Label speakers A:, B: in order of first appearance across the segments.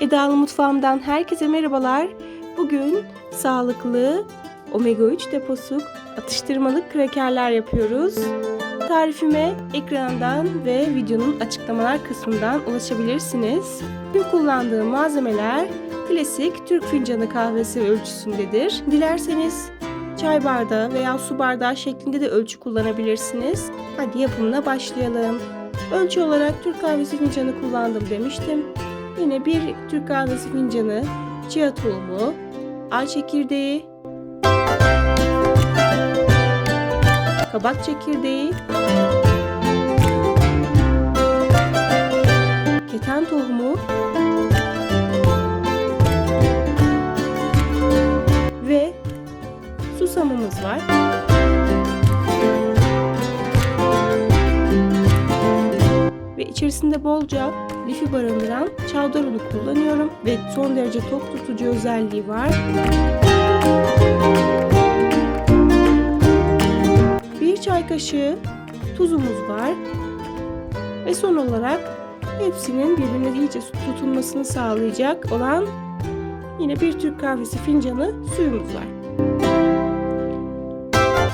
A: Edalı Mutfağımdan herkese merhabalar. Bugün sağlıklı omega 3 deposu atıştırmalık krakerler yapıyoruz. Tarifime ekrandan ve videonun açıklamalar kısmından ulaşabilirsiniz. Bugün kullandığım malzemeler klasik Türk fincanı kahvesi ölçüsündedir. Dilerseniz çay bardağı veya su bardağı şeklinde de ölçü kullanabilirsiniz. Hadi yapımına başlayalım. Ölçü olarak Türk kahvesi fincanı kullandım demiştim. Yine bir Türk kahvesi fincanı chia tohumu, ay çekirdeği, kabak çekirdeği, keten tohumu ve susamımız var. Ve içerisinde bolca lifi barındıran çavdar unu kullanıyorum ve son derece tok tutucu özelliği var. Bir çay kaşığı tuzumuz var. Ve son olarak hepsinin birbirine iyice tutulmasını sağlayacak olan yine bir Türk kahvesi fincanı suyumuz var.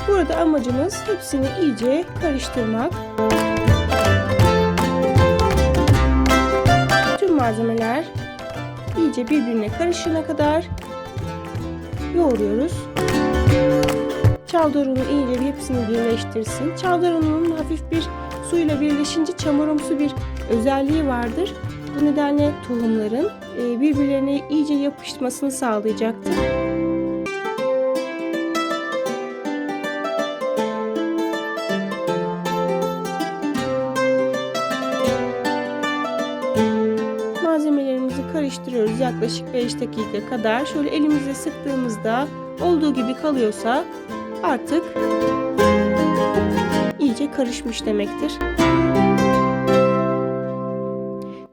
A: Burada amacımız hepsini iyice karıştırmak. Malzemeler iyice birbirine karışana kadar yoğuruyoruz. Çavdar unu iyice hepsini birleştirsin. Çavdar hafif bir suyla birleşince çamurumsu bir özelliği vardır. Bu nedenle tohumların birbirlerine iyice yapışmasını sağlayacaktır. Karıştırıyoruz yaklaşık 5 dakika kadar. Şöyle elimizle sıktığımızda olduğu gibi kalıyorsa artık iyice karışmış demektir.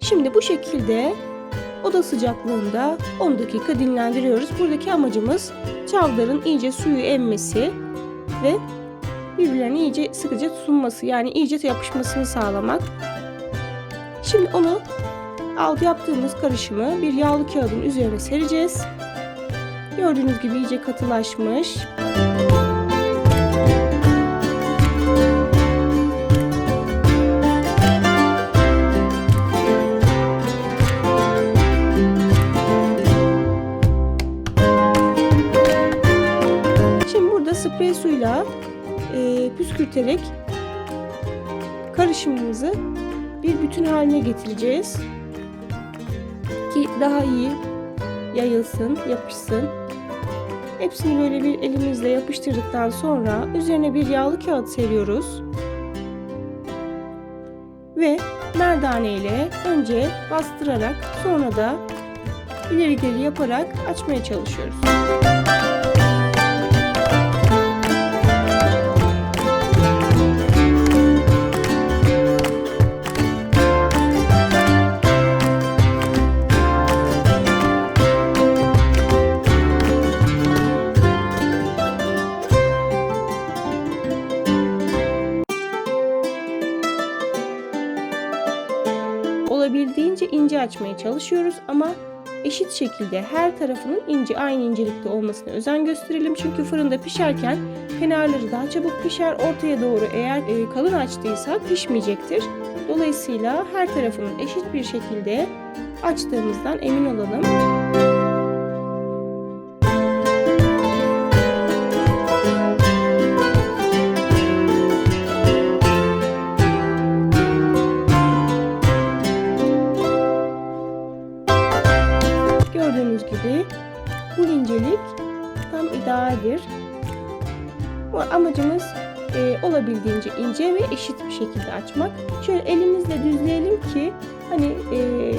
A: Şimdi bu şekilde oda sıcaklığında 10 dakika dinlendiriyoruz. Buradaki amacımız çavdarın iyice suyu emmesi ve birbirlerine iyice sıkıca tutunması yani iyice yapışmasını sağlamak. Şimdi onu Alt yaptığımız karışımı bir yağlı kağıdın üzerine sereceğiz. Gördüğünüz gibi iyice katılaşmış. Şimdi burada sprey suyla e, püskürterek karışımımızı bir bütün haline getireceğiz ki daha iyi yayılsın, yapışsın. Hepsini böyle bir elimizle yapıştırdıktan sonra üzerine bir yağlı kağıt seriyoruz. Ve merdane ile önce bastırarak sonra da ileri geri yaparak açmaya çalışıyoruz. olabildiğince açmaya çalışıyoruz ama eşit şekilde her tarafının ince aynı incelikte olmasına özen gösterelim. Çünkü fırında pişerken kenarları daha çabuk pişer. Ortaya doğru eğer e, kalın açtıysak pişmeyecektir. Dolayısıyla her tarafının eşit bir şekilde açtığımızdan emin olalım. Bu amacımız e, olabildiğince ince ve eşit bir şekilde açmak. Şöyle elimizle düzleyelim ki hani e,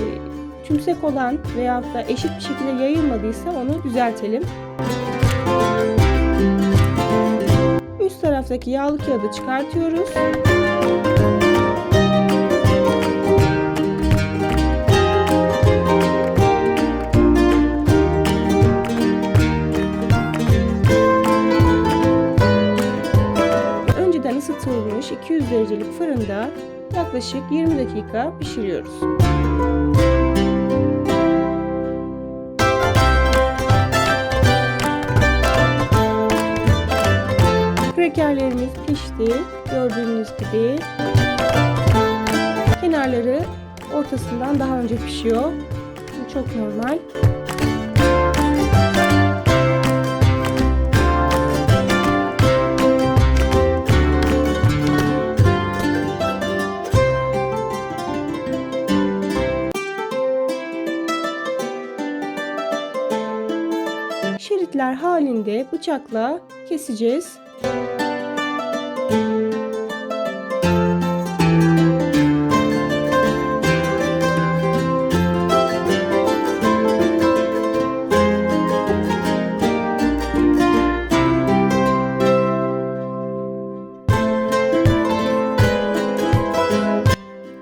A: tümsek olan veya da eşit bir şekilde yayılmadıysa onu düzeltelim. Üst taraftaki yağlı kağıdı çıkartıyoruz. ısıtılmış 200 derecelik fırında yaklaşık 20 dakika pişiriyoruz. Krekerlerimiz pişti. Gördüğünüz gibi kenarları ortasından daha önce pişiyor. Çok normal. Halinde bıçakla keseceğiz.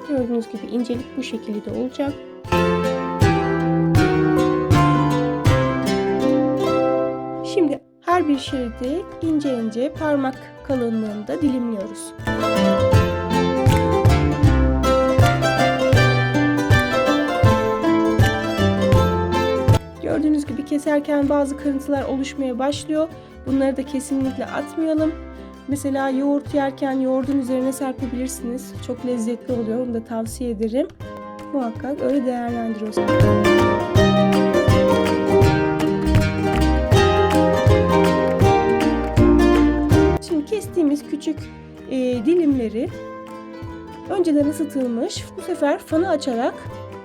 A: Gördüğünüz gibi incelik bu şekilde olacak. Bir şeridi ince ince parmak kalınlığında dilimliyoruz. Gördüğünüz gibi keserken bazı kırıntılar oluşmaya başlıyor. Bunları da kesinlikle atmayalım. Mesela yoğurt yerken yoğurdun üzerine serpebilirsiniz. Çok lezzetli oluyor. Onu da tavsiye ederim. Muhakkak öyle değerlendiriyoruz. Kestiğimiz küçük e, dilimleri önceden ısıtılmış. Bu sefer fanı açarak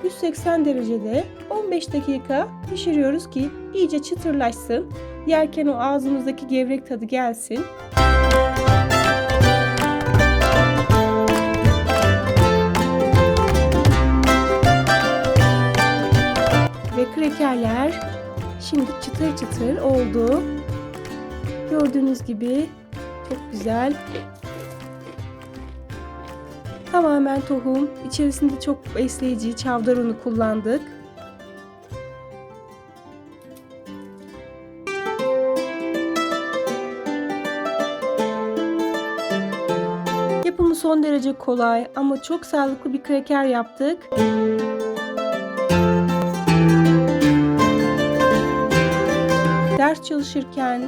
A: 180 derecede 15 dakika pişiriyoruz ki iyice çıtırlaşsın. Yerken o ağzımızdaki gevrek tadı gelsin. Ve krekerler şimdi çıtır çıtır oldu. Gördüğünüz gibi çok güzel. Tamamen tohum. İçerisinde çok besleyici çavdar unu kullandık. Yapımı son derece kolay ama çok sağlıklı bir kreker yaptık. Ders çalışırken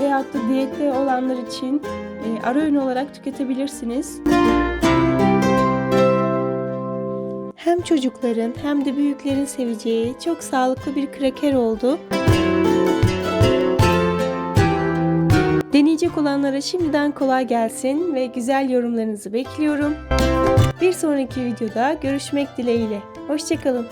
A: veyahut da diyette olanlar için e, ara öğün olarak tüketebilirsiniz. Hem çocukların hem de büyüklerin seveceği çok sağlıklı bir kreker oldu. Deneyecek olanlara şimdiden kolay gelsin ve güzel yorumlarınızı bekliyorum. Bir sonraki videoda görüşmek dileğiyle. Hoşçakalın.